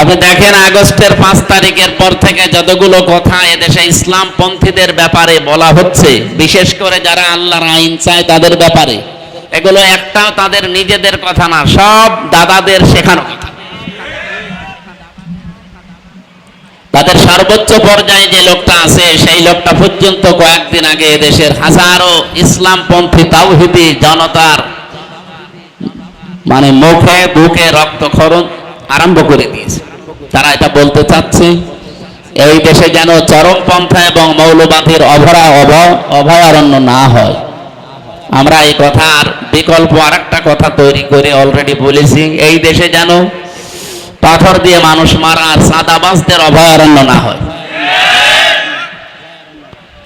আপনি দেখেন আগস্টের পাঁচ তারিখের পর থেকে যতগুলো কথা এদেশে ইসলাম পন্থীদের ব্যাপারে বলা হচ্ছে, বিশেষ করে যারা আল্লাহর আইন চায় তাদের ব্যাপারে, এগুলো একটাও তাদের নিজেদের কথা না, সব দাদাদের শেখানো কথা। তাদের সর্বোচ্চ পর্যায়ে যে লোকটা আছে, সেই লোকটা পর্যন্ত কয়েকদিন আগে দেশের হাজারো ইসলামপন্থী তাওহিদি জনতার মানে মুখে বুকে রক্তক্ষরণ আরম্ভ করে দিয়েছে। তারা এটা বলতে চাচ্ছে, এই দেশে যেন চরমপন্থা এবং মৌলবাদীর অভরা অভ- অভয়ারণ্য না হয়। আমরা এই কথার বিকল্প আরেকটা কথা তৈরি করে অলরেডি বলেছি, এই দেশে যেন পাথর দিয়ে মানুষ মারা আর সাদাবাসদের অভয়ারণ্য না হয়।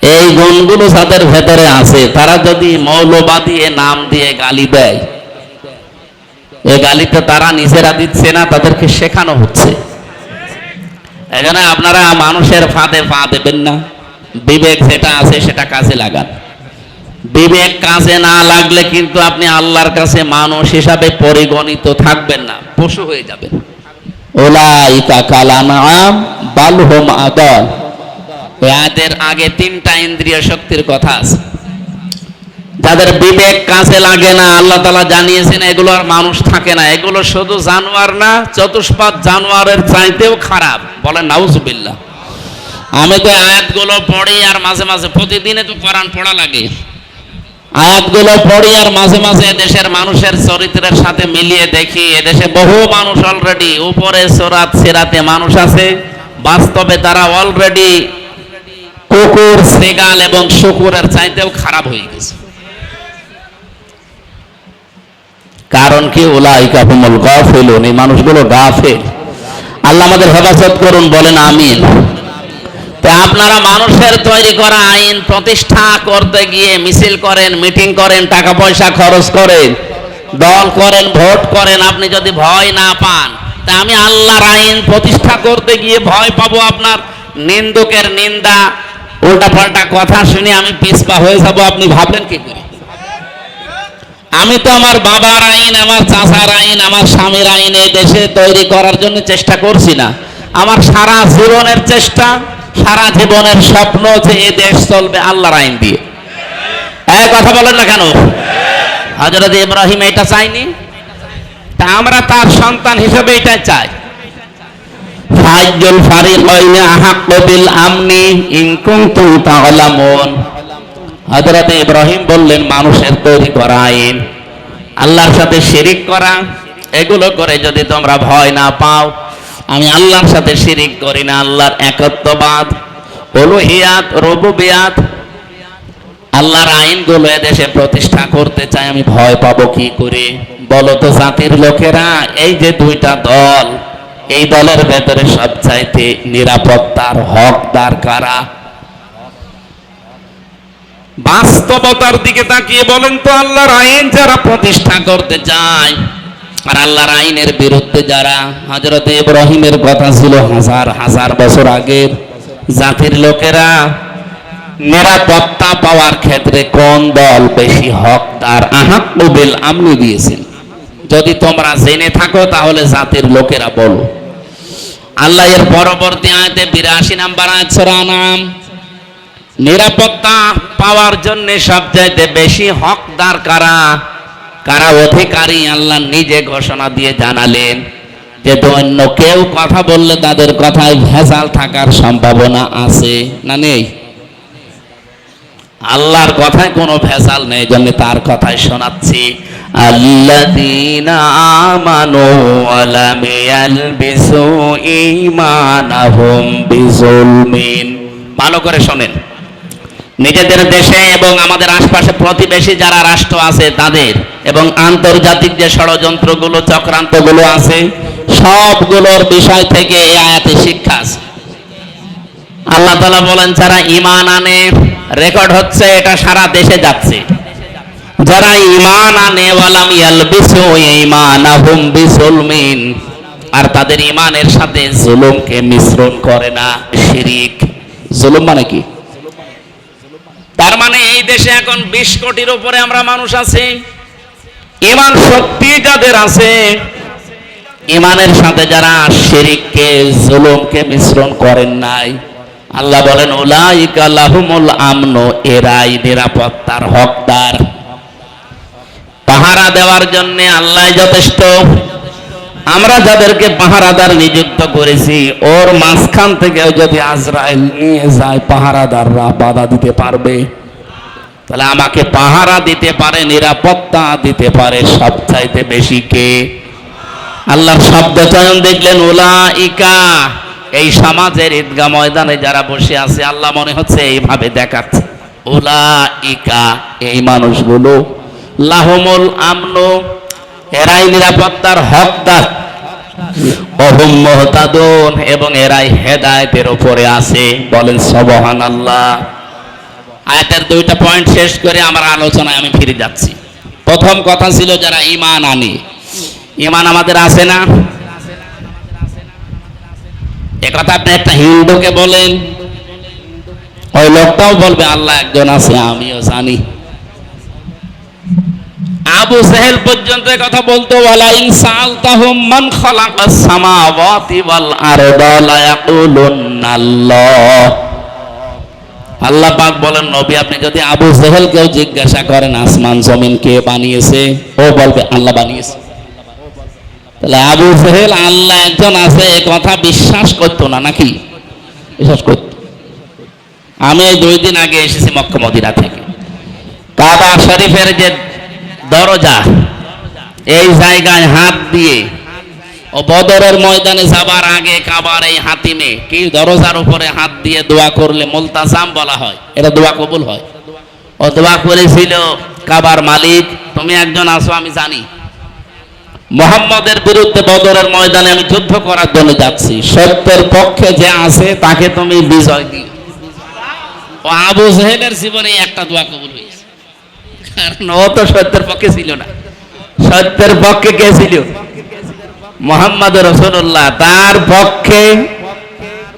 এই গুণগুলো যাদের ভেতরে আছে, তারা যদি মৌলবাদী এ নাম দিয়ে গালি দেয়, এ গালিতে তারা নিজেরা দিচ্ছে না, তাদেরকে শেখানো হচ্ছে। এখানে আপনারা মানুষের ফাঁদে পা দেবেন না। বিবেক যেটা আছে সেটা কাজে লাগান। বিবেক কাজে না লাগলে কিন্তু আপনি আল্লাহর কাছে মানুষ হিসাবে পরিগণিত থাকবেন না, পশু হয়ে যাবেন। আগে তিনটা ইন্দ্রিয় শক্তির কথা আছে। যাদের বিবেক কাজে লাগে না, আল্লাহ তালা জানিয়েছেন এগুলো আর মানুষ থাকে না। এগুলো শুধু জানোয়ার না চতুষ্পাদ জানোয়ারের চাইতেও খারাপ। বলেন, নাউজুবিল্লাহ। আমি তো আয়াতগুলো পড়ি আর মাঝে মাঝে প্রতিদিনে তো কোরআন পড়া লাগে। আয়াতগুলো পড়ি আর মাঝে মাঝে দেশের মানুষের চরিত্রের সাথে মিলিয়ে দেখি। এদেশে বহু মানুষ অলরেডি উপরে সোরাত, সিরাতে মানুষ আছে। বাস্তবে তারা অলরেডি কুকুর, সেগাল এবং শুকুরের চাইতেও খারাপ হয়ে গেছে। কারণ কি? ওলাই কাফুমুল গাফিলুন, এই মানুষগুলো গাফেল। আল্লাহ আমাদের হেফাজত করুন, বলেন আমিন। আপনারা মানুষের তৈরি করা আইন প্রতিষ্ঠা করতে গিয়ে মিছিল করেন, মিটিং করেন টাকা পয়সা খরচ করেন, দল করেন, ভোট করেন, আপনি যদি ভয় না পান, তা আমি আল্লাহর আইন প্রতিষ্ঠা করতে গিয়ে ভয় পাবো আপনার নিন্দুকের নিন্দা। উল্টাপাল্টা কথা শুনে আমি পিসপা হয়ে যাব, আপনি ভাবলেন কি করে? আমি তো আমার বাবার আইন, আমার চাচার আইন, আমার স্বামীর আইন এই দেশে তৈরি করার জন্য চেষ্টা করছি না। আমার সারা জীবনের চেষ্টা, সারা জীবনের স্বপ্ন যে এই দেশ চলবে আল্লাহর আইন দিয়ে। এক কথা বলেন না কেন? হজরত ইব্রাহিম এটা চাইনি তা আমরা তার সন্তান হিসেবে এটা চাই। ফাইজুল ফারিকাইনি আহাক্কু বিল আমনি ইন কুনতুম তা'লামুন। হযরত ইব্রাহিম বললেন, মানুষের তৈরি করা আইন, আল্লাহর সাথে শিরিক করা, এগুলো করে যদি তোমরা ভয় না পাও, আমি আল্লাহর সাথে শিরিক করি না, আল্লাহর একত্ববাদ, উলুহিয়াত, রুবুবিয়াত, আল্লাহর আইনগুলো এদেশে প্রতিষ্ঠা করতে চাই, আমি ভয় পাবো কি করে? বলো তো জাতির লোকেরা, এই যে দুইটা দল, এই দলের ভেতরে সবচাইতে নিরাপত্তার হকদার কারা? বাস্তবতার দিকে তাকিয়ে বলেন তো, আল্লাহর আইন যারা প্রতিষ্ঠা করতে চায়, আর আল্লাহর আইনের বিরুদ্ধে যারা হজরত ইব্রাহিমের কথা ছিল হাজার হাজার বছর আগের জাতির লোকেরা, নিরাপত্তা পাওয়ার ক্ষেত্রে কোন দল বেশি হকদার? আহাকুবিল আমনি দিয়েছেন। যদি তোমরা জেনে থাকো, তাহলে জাতির লোকেরা বলো। আল্লাহ এর পরবর্তী আয়তে বিরাশি নাম্বার আয়াত সূরা আনাম নিরাপত্তা পাওয়ার জন্য সবচাইতে বেশি হকদার কারা? কারা অধিকারী? আল্লাহ নিজে ঘোষণা দিয়ে জানালেন যে অন্য কেউ কথা বললে তাদের কথায় ভেজাল থাকার সম্ভাবনা আছে না নেই? আল্লাহর কথায় কোনো ভেজাল নেই জন্য তার কথাই শোনাচ্ছি। আল্লাযীনা ভালো করে শোনেন। নিজেদের দেশে এবং আমাদের আশপাশে প্রতিবেশী যারা রাষ্ট্র আছে তাদের এবং আন্তর্জাতিক যে ষড়যন্ত্রগুলো, চক্রান্তগুলো আছে, সবগুলোর বিষয় থেকে এই আয়াতে শিক্ষা আছে। আল্লাহ তালা বলেন, যারা ইমান আনে, রেকর্ড হচ্ছে এটা সারা দেশে যাচ্ছে। যারা ইমান আনে, ওয়ালাম আর তাদের ইমানের সাথে জুলুমকে মিশ্রণ করে না, শিরিক। জুলুম মানে কি? তার মানে এই দেশে এখন বিশ কোটির উপরে আমরা মানুষ আছি। ইমান শক্তি যাদের আছে, ইমানের সাথে যারা শিরিককে, জুলুমকে মিশ্রণ করেন নাই, আল্লাহ বলেন, উলাইকা লাহুমুল আমন, এরাই নিরাপত্তার হকদার। পাহারা দেওয়ার জন্য আল্লাহ যথেষ্ট। আমরা যাদেরকে পাহারাদার নিযুক্ত করেছি, ওর মাঝখান থেকেও যদি আজরাইল নিয়ে যায়, পাহারাদাররা বাধা দিতে পারবে। তাহলে আমাকে পাহারা দিতে পারে, নিরাপত্তা দিতে পারে সবচাইতে বেশি কে? আল্লাহর শব্দ চয়ন দেখলেন ওলা ইকা এই সমাজের ঈদগা ময়দানে যারা বসে আছে, আল্লাহ মনে হচ্ছে এইভাবে দেখাচ্ছে। ওলা ইকা এই মানুষগুলো। লাহমুল আমনো এরাই নিরাপত্তার হকদার অহুম মহতাদুন, এবং এরাই হেদায়েতের উপরে আছে। বলেন সবহান আল্লাহ আয়াতের দুইটা পয়েন্ট শেষ করে আমার আলোচনায় আমি ফিরে যাচ্ছি। প্রথম কথা ছিল যারা ইমান আনে। ইমান আমাদের আছে না? একথা আপনি একটা হিন্দুকে বলেন। ওই লোকটাও বলবে, আল্লাহ একজন আছে, আমিও জানি। আবু সেহেল পর্যন্ত কথা বলতো, ওয়ালা ইনসালতাহুম মান খালাকাস সামাওয়াতি ওয়াল লা আল্লাহ পাক বলেন, নবী, আপনি যদি আবু জেহেলকেও জিজ্ঞাসা করেন, আসমান, জমিন কে বানিয়েছে? ও, বলবে, আল্লাহ বানিয়েছে। তাহলে আবু জেহেল, আল্লাহ একজন আছে, এ কথা বিশ্বাস করতো না, নাকি? বিশ্বাস করত। আমি দুই দিন আগে এসেছি মক্কা মদিনা থেকে। কাবা শরীফের যে দরজা। এই জায়গায় হাত দিয়ে ও বদরের ময়দানে যাবার আগে কাবার এই হাতিমে কি দরজার উপরে হাত দিয়ে দোয়া করলে মুলতাজাম বলা হয়? এটা দোয়া কবুল হয়? ও দোয়া করেছিল কাবার মালিক, তুমি একজন আসো আমি জানি। মোহাম্মদের বিরুদ্ধে বদরের ময়দানে আমি যুদ্ধ করার জন্য যাচ্ছি। সত্যের পক্ষে যে আছে, তাকে তুমি বিজয় দিও। ও আবু জেহেলের জীবনে একটা দোয়া কবুল হয়েছে। কারণ ও তো সত্যের পক্ষে ছিল না। সত্যের পক্ষে কে ছিল? মোহাম্মদ রসুল্লাহ তার পক্ষে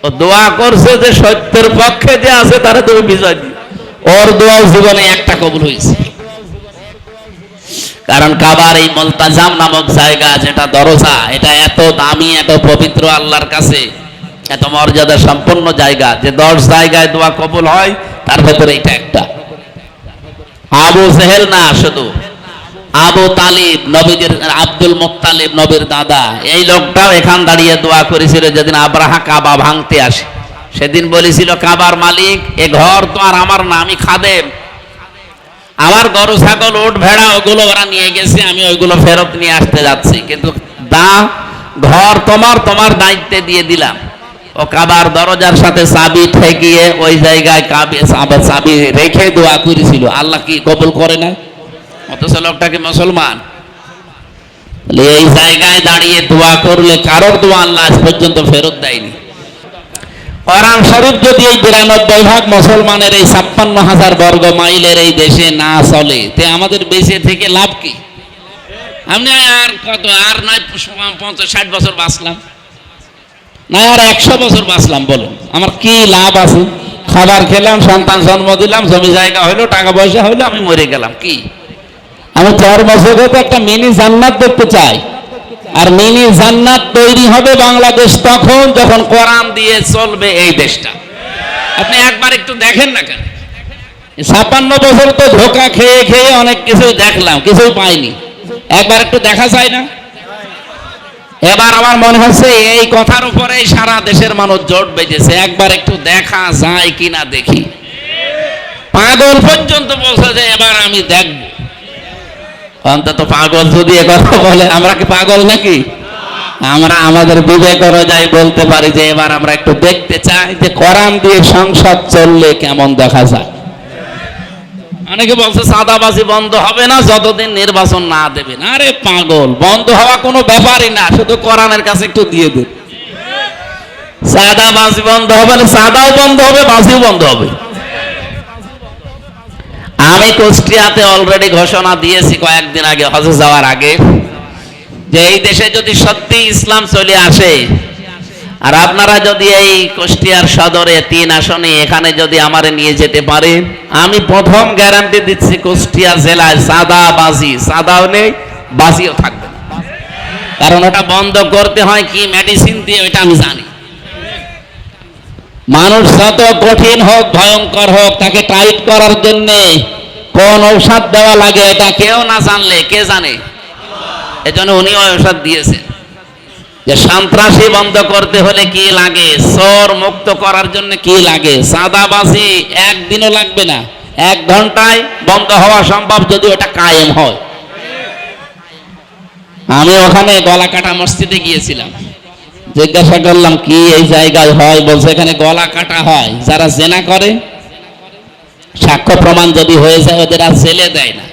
ও দোয়া করছে যে সত্যের পক্ষে যে আছে তুমি বিজয় দিও। ওর জীবনে একটা কবুল হয়েছে। কারণ কাবার এই মলতাজাম নামক জায়গা যেটা দরজা, এটা এত দামি, এত পবিত্র আল্লাহর কাছে, এত মর্যাদা সম্পন্ন জায়গা, যে দশ জায়গায় দোয়া কবুল হয়, তার ভেতরে এটা একটা। আবু জেহেল না, শুধু। আবু তালিব, নবীদের, আব্দুল মুত্তালিব, নবীর দাদা। এই লোকটাও এখান দাঁড়িয়ে দোয়া করেছিল যেদিন আব্রাহা কাবা ভাঙতে আসে। সেদিন বলেছিল, কাবার মালিক, এ ঘর তো আর আমার না, আমি খাদেম। আমার গরু, ছাগল উঠ ভেড়া, ওগুলো ওরা নিয়ে গেছে, আমি ওইগুলো ফেরত নিয়ে আসতে যাচ্ছি। কিন্তু দা, ঘর তোমার তোমার দায়িত্বে দিয়ে দিলাম। ও কাবার দরজার সাথে চাবি ঠেকিয়ে ওই জায়গায় চাবি রেখে দোয়া করেছিল। আল্লাহ কি কবুল করে না? অথচ লোকটাকে মুসলমান? এই জায়গায় দাঁড়িয়ে দোয়া করলে কারোর দোয়া আল্লাহ আজ পর্যন্ত ফেরত দেয়নি। কোরআন শরীফ যদি এই বিরানব্বই ভাগ মুসলমানের এই ছাপ্পান্ন হাজার বর্গ মাইলের এই দেশে না চলে, তে আমাদের বেঁচে থেকে লাভ কি? আমি আর কত আর নয় পঞ্চাশ, ষাট বছর বাঁচলাম। না, আর একশো বছর বাঁচলাম, বলুন। আমার কি লাভ আছে? খাবার খেলাম, সন্তান জন্ম দিলাম, জমি জায়গা হইল, টাকা পয়সা হইল, আমি মরে গেলাম, কি? আমি চার বছর হতে একটা মিনি জান্নাত দেখতে চাই। আর মিনি জান্নাত তৈরি হবে বাংলাদেশ তখন, যখন কোরআন দিয়ে চলবে এই দেশটা। আপনি একবার একটু দেখেন না কেন? ছাপ্পান্ন বছর তো ধোকা খেয়ে খেয়ে অনেক কিছুই দেখলাম, কিছুই পাইনি। একবার একটু দেখা যায় না? এবার আমার মনে হচ্ছে এই কথার উপরে সারা দেশের মানুষ জোট বেজেছে একবার একটু দেখা যায় কিনা দেখি। পাগল পর্যন্ত বলছে যে এবার আমি দেখব। অন্তত পাগল যদি কথা বলে, আমরা কি পাগল নাকি? আমরা আমাদের বিবেক অনুযায়ী বলতে পারি যে এবার আমরা একটু দেখতে চাই যে কোরআন দিয়ে সংসদ চললে কেমন দেখা যায়। অনেকে বলছে সাদাবাজি বন্ধ হবে না, যতদিন নির্বাচন না দেবেন আরে পাগল, বন্ধ হওয়া কোনো ব্যাপারই না, শুধু কোরআনের কাছে একটু দিয়ে দেন সাদাবাজি বন্ধ হবে না, সাদাও বন্ধ হবে, বাজিও বন্ধ হবে। আমি কুষ্টিয়াতে অলরেডি ঘোষণা দিয়েছি কয়েকদিন আগে, হজে যাওয়ার আগে, যে এই দেশে যদি সত্যি ইসলাম চলে আসে আর আপনারা যদি এই কুষ্টিয়ার সদরে তিন আসনে এখানে যদি আমারে নিয়ে যেতে পারে, আমি প্রথম গ্যারান্টি দিচ্ছি কুষ্টিয়া জেলায় সাদা বাজি সাদাও নেই, বাজিও থাকবে কারণ ওটা বন্ধ করতে হয় কি মেডিসিন দিয়ে ওটা আমি জানি। মানুষ যত কঠিন হোক, ভয়ঙ্কর হোক, তাকে টাইট করার জন্য কোন ঔষধ দেওয়া লাগে, এটা কেউ না জানলে, কে জানে? এজন্য উনি ঔষধ দিয়েছেন। যে সন্ত্রাসী বন্ধ করতে হলে কি লাগে? চোর মুক্ত করার জন্য কি লাগে? সাদাবাজি একদিনও লাগবে না। এক ঘন্টায় বন্ধ হওয়া সম্ভব যদি ওটা কায়েম হয়। আমি ওখানে গলা কাটা মসজিদে গিয়েছিলাম। জিজ্ঞাসা করলাম, কি এই জায়গায় হয়? বলছে, এখানে গলা কাটা হয়। যারা জেনা করে, সাক্ষ্য প্রমাণ যদি হয়ে যায়, ওদের আর জেলে দেয় না।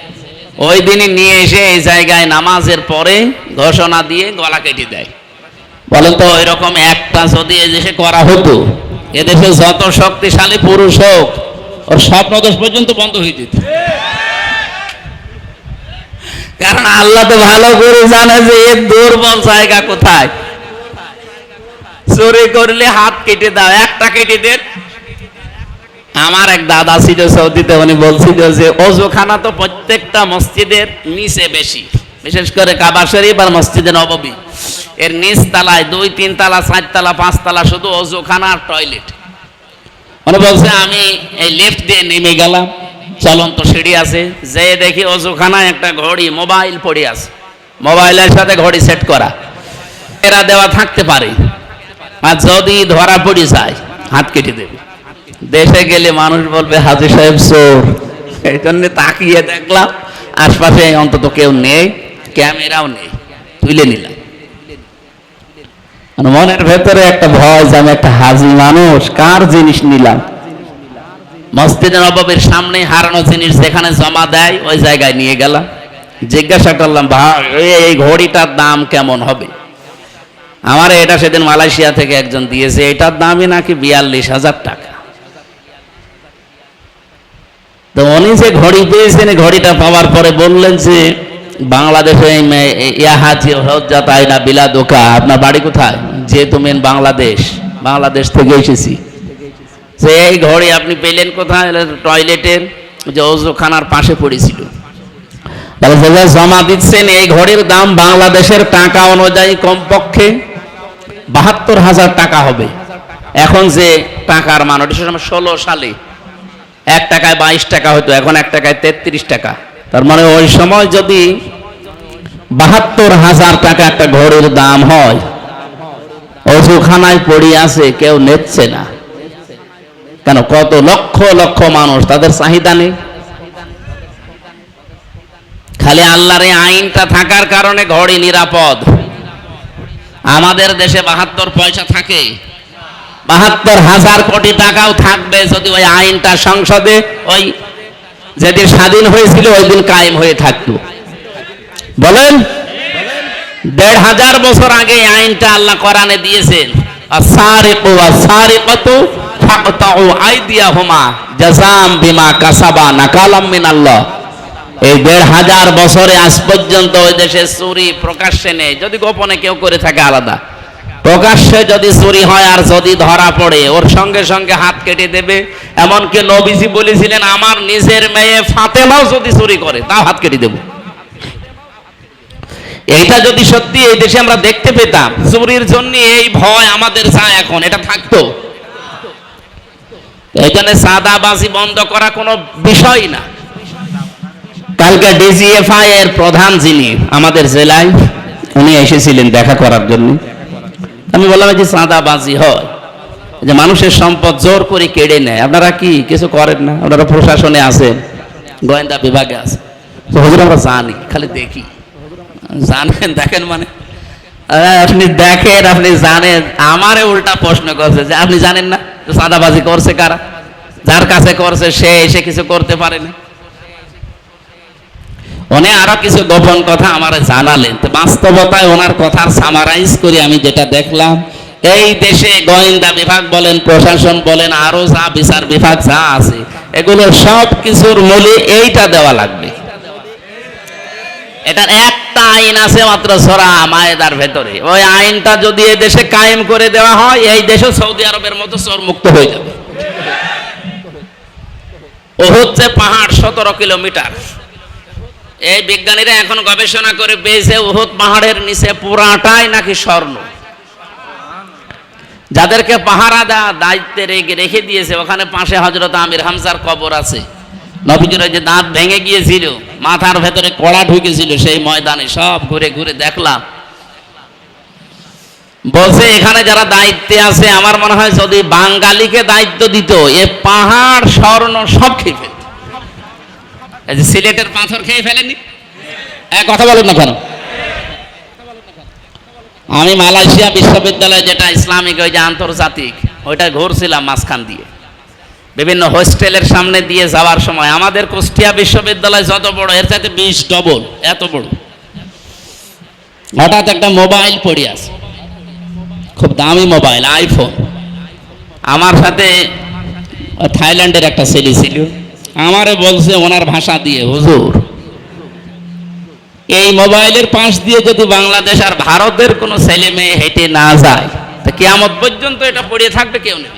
ওই দিনই নিয়ে এসে এই জায়গায় নামাজের পরে ঘোষণা দিয়ে গলা কেটে দেয়। বলেন তো ওই রকম একটা যদি এদেশে করা হতো এদেশে যত শক্তিশালী পুরুষ হোক, ওর স্বপ্ন দোষ পর্যন্ত বন্ধ হয়ে যেত। কারণ আল্লাহ তো ভালো করে জানে যে এর দুর্বল জায়গা কোথায়। চুরি করলে হাত কেটে দাও, একটা কেটে দেন। আমার এক দাদা ছিল সৌদিতে, উনি বলছিল যে অজুখানা তো প্রত্যেকটা মসজিদের নিচে বেশি। বিশেষ করে কাবা শরীফ আর মসজিদে নববী। এর নিচ তালায় দুই, তিন তালা, চার তালা, পাঁচ তালা শুধু অজুখানা আর টয়লেট। উনি বলছে, আমি এই লিফট দিয়ে নেমে গেলাম, চলন্ত সিঁড়ি আছে। যে দেখি অজুখানায় একটা ঘড়ি, মোবাইল পড়ে আছে। মোবাইলের সাথে ঘড়ি সেট করা। এরা দেওয়া থাকতে পারে। আর যদি ধরা পড়ে যায়, হাত কেটে দেবে। দেশে গেলে মানুষ বলবে, হাজি সাহেব, চোর। এই জন্য তাকিয়ে দেখলাম, আশপাশে অন্তত কেউ নেই। ক্যামেরাও নেই তুলে নিলাম। মনের ভেতরে একটা ভয় যে আমি একটা হাজি মানুষ কার জিনিস নিলাম? মসজিদে নবাবের সামনে হারানো জিনিস যেখানে জমা দেয় ওই জায়গায় নিয়ে গেলাম। জিজ্ঞাসা করলাম ভাই এই- এই ঘড়িটার দাম কেমন হবে? আমার এটা সেদিন মালয়েশিয়া থেকে একজন দিয়েছে এটার দামই নাকি বিয়াল্লিশ হাজার টাকা? তো উনি যে ঘড়ি পেয়েছেন ঘড়িটা পাওয়ার পরে বললেন যে বাংলাদেশে ইয়াহাজি তাই না বিলা দোকা, আপনার বাড়ি কোথায়? যে তুমি বাংলাদেশ বাংলাদেশ থেকে এসেছি। এই ঘড়ি আপনি পেলেন কোথায়? টয়লেটের যে ওজুখানার পাশে পড়েছিল। জমা দিচ্ছেন, এই ঘড়ির দাম বাংলাদেশের টাকা অনুযায়ী কমপক্ষে বাহাত্তর হাজার টাকা হবে। এখন যে টাকার মান, ওটা ষোলো সালে। এক টাকায় বাইশ টাকা হতো এখন এক টাকায় তেত্রিশ টাকা। তার মানে ওই সময় যদি বাহাত্তর হাজার টাকা একটা ঘড়ির দাম হয়, অজুখানায় পড়ে আছে, কেউ নেচ্ছে না। কেন? কত লক্ষ লক্ষ মানুষ, তাদের চাহিদা নেই। খালি আল্লাহর আইনটা থাকার কারণে ঘড়ি নিরাপদ। আমাদের দেশে বাহাত্তর পয়সা থাকে। বাহাত্তর হাজার কোটি টাকাও থাকবে যদি ওই আইনটা সংসদে ওই যেদিন স্বাধীন হয়েছিল ওই দিন কায়েম হয়ে থাকতো। বলেন, দেড় হাজার বছর আগে আইনটা আল্লাহ কোরআনে দিয়েছেন এই দেড় হাজার বছরে আজ পর্যন্ত চুরি প্রকাশ্যে নেই, যদি গোপনে কেউ করে থাকে আলাদা। প্রকাশ্যে যদি চুরি হয় আর যদি ধরা পড়ে, ওর সঙ্গে সঙ্গে হাত কেটে দেবে। এমনকি নবীজি বলেছিলেন, আমার নিজের মেয়ে ফাতেমাও যদি চুরি করে, তাও হাত কেটে দেবো। এইটা যদি সত্যি এই দেশে আমরা দেখতে পেতাম, চুরির জন্য এই ভয় আমাদের যায় এখন, এটা থাকতো। এখানে সাদাবাজি বন্ধ করা কোনো বিষয় না। কালকে ডিজিএফআই এর প্রধান যিনি আমাদের জেলায়, উনি এসেছিলেন দেখা করার জন্য। আমি বললাম যে চাঁদাবাজি হয় যে মানুষের সম্পদ জোর করে কেড়ে নেয়, আপনারা কি কিছু করেন না? আপনারা প্রশাসনে আছেন, গোয়েন্দা বিভাগে আছে তো হুজুর, আমরা জানি, খালি দেখি। জানেন, দেখেন মানে? আপনি দেখেন, আপনি জানেন, আমারে উল্টা প্রশ্ন করছে যে আপনি জানেন না যে চাঁদাবাজি করছে কারা? যার কাছে করছে সে এসে কিছু করতে পারে না। উনি আরও কিছু গোপন কথা আমার জানালেন। বাস্তবতায় ওনার কথার সামারাইজ করে আমি যেটা দেখলাম। এই দেশে গোয়েন্দা বিভাগ বলেন, প্রশাসন বলেন, আরও যা বিচার বিভাগ যা আছে, এগুলো সব কিছুর মূলে এইটা দেওয়া লাগবে। এটার একটা আইন আছে মাত্র সরা মায়েদার ভেতরে। ওই আইনটা যদি এই দেশে কায়েম করে দেওয়া হয়, এই দেশও সৌদি আরবের মতো চোর মুক্ত হয়ে যাবে। ও হচ্ছে পাহাড় সতেরো কিলোমিটার। এই বিজ্ঞানীরা এখন গবেষণা করে পেয়েছে, উহুদ পাহাড়ের নিচে পুরাটাই নাকি স্বর্ণ। যাদেরকে পাহারা দেওয়া দায়িত্বে রেখে রেখে দিয়েছে, ওখানে পাশে হজরত আমির হামজার কবর আছে। নবীজির যে দাঁত ভেঙে গিয়েছিল, মাথার ভেতরে কড়া ঢুকেছিল, সেই ময়দানে সব ঘুরে ঘুরে দেখলাম। বলছে, এখানে যারা দায়িত্বে আছে, আমার মনে হয় যদি বাঙালিকে দায়িত্ব দিত, এ পাহাড়, স্বর্ণ সব খেয়ে সিলেটের পাথর খেয়ে ফেলেনি এক কথা বলুন না কেন? আমি মালয়েশিয়া বিশ্ববিদ্যালয় যেটা ইসলামিক, ওই যে আন্তর্জাতিক, ওইটা ঘুরছিলাম মাঝখান দিয়ে। বিভিন্ন হোস্টেলের সামনে দিয়ে যাওয়ার সময়। আমাদের কুষ্টিয়া বিশ্ববিদ্যালয় যত বড়, এর চাইতে বিশ ডবল এত বড়। হঠাৎ একটা মোবাইল পড়ে আছে। খুব দামি মোবাইল আইফোন আমার সাথে থাইল্যান্ডের একটা ছেলে ছিল। আমারে বলছে ওনার ভাষা দিয়ে, হুজুর। এই মোবাইলের পাশ দিয়ে যদি বাংলাদেশ আর ভারতের কোনো ছেলে মেয়ে হেঁটে না যায়, তা কেয়ামত পর্যন্ত এটা পড়ে থাকবে কেউ নেই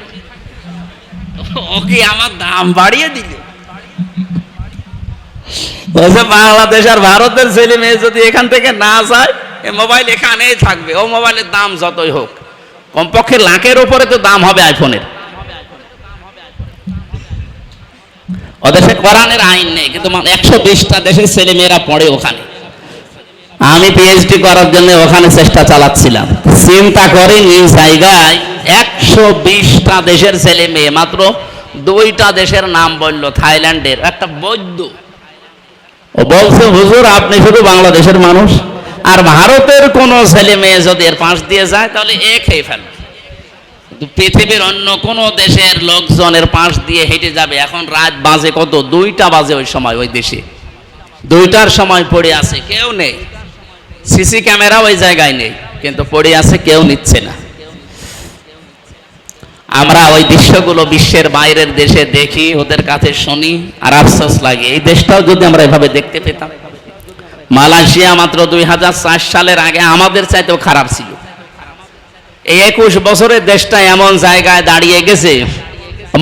ও কি আমার দাম বাড়িয়ে দিল। বলছে, বাংলাদেশ আর ভারতের ছেলে মেয়ে যদি এখান থেকে না যায়, এ মোবাইল এখানেই থাকবে। ও মোবাইলের দাম যতই হোক। কমপক্ষে লাখের উপরে তো দাম হবে আইফোনের ওদেশে কোরআনের আইন নেই, কিন্তু একশো বিশটা দেশের ছেলে মেয়েরা পড়ে ওখানে। আমি পিএইচডি করার জন্য ওখানে চেষ্টা চালাচ্ছিলাম। চিন্তা করে এই জায়গায় একশো বিশটা দেশের ছেলে মেয়ে মাত্র দুইটা দেশের নাম বলল, থাইল্যান্ডের, একটা বৈদ্য। ও বলছে, হুজুর, আপনি শুধু বাংলাদেশের মানুষ, আর ভারতের কোন ছেলে মেয়ে যদি এর পাশ দিয়ে যায়, তাহলে এ খেয়ে ফেলবে। পৃথিবীর অন্য কোন দেশের লোকজনের পাশ দিয়ে হেঁটে যাবে। এখন রাত বাজে কত? দুইটা বাজে ওই সময়, ওই দেশে। দুইটার সময় পড়ে আছে, কেউ নেই। সিসি ক্যামেরা ওই জায়গায় নেই, কিন্তু পড়ে আছে, কেউ নিচ্ছে না। আমরা ওই দৃশ্যগুলো বিশ্বের বাইরের দেশে দেখি, ওদের কাছে শুনি, আর আফসোস লাগে। এই দেশটাও যদি আমরা এভাবে দেখতে পেতাম। মালয়েশিয়া মাত্র দুই হাজার চার সালের আগে আমাদের চাইতেও খারাপ ছিল। এই একুশ বছরের দেশটা এমন জায়গায় দাঁড়িয়ে গেছে,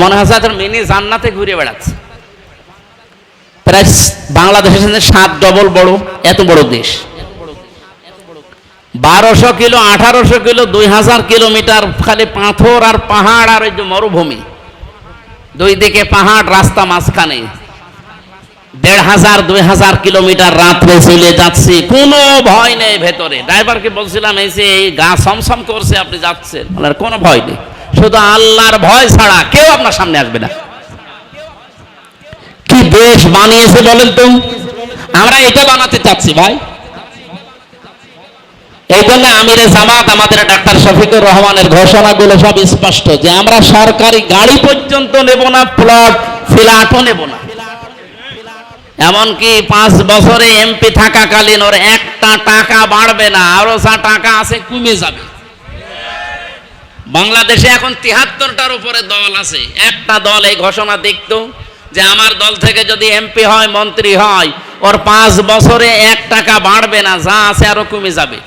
মনে হচ্ছে তোর মিনি জান্নাতে ঘুরে বেড়াচ্ছে। প্রায় বাংলাদেশের সাথে সাত ডবল বড়, এত বড় দেশ। বারোশো কিলো, আঠারোশো কিলো, দুই হাজার কিলোমিটার খালি পাথর আর পাহাড় আর ওই যে মরুভূমি। দুই দিকে পাহাড়, রাস্তা মাঝখানে। দেড় হাজার, দুই হাজার কিলোমিটার রাত্রে চলে যাচ্ছি। কোনো ভয় নেই ভেতরে। ড্রাইভারকে বলছিলাম, এই যে এই গা সমসম করছে, আপনি যাচ্ছেন? বলার কোনো ভয় নেই। শুধু আল্লাহর ভয় ছাড়া কেউ আপনার সামনে আসবে না। কি দেশ বানিয়েছে বলেন তো? আমরা এটা বানাতে চাচ্ছি ভাই। এই জন্য আমিরে জামাত, আমাদের ডাক্তার শফিকুর রহমানের ঘোষণাগুলো সব স্পষ্ট যে আমরা সরকারি গাড়ি পর্যন্ত নেব না, প্লট, ফ্ল্যাটও নেব না। এমনকি পাঁচ বছরে এমপি থাকাকালীন ওর একটা টাকা বাড়বে না, আরও যা টাকা আছে কমে যাবে। বাংলাদেশে এখন তিহাত্তরটার উপরে দল আছে। একটা দল এই ঘোষণা দেখত যে আমার দল থেকে যদি এমপি হয়, মন্ত্রী হয়, ওর পাঁচ বছরে এক টাকা বাড়বে না, যা আছে আরও কমে যাবে।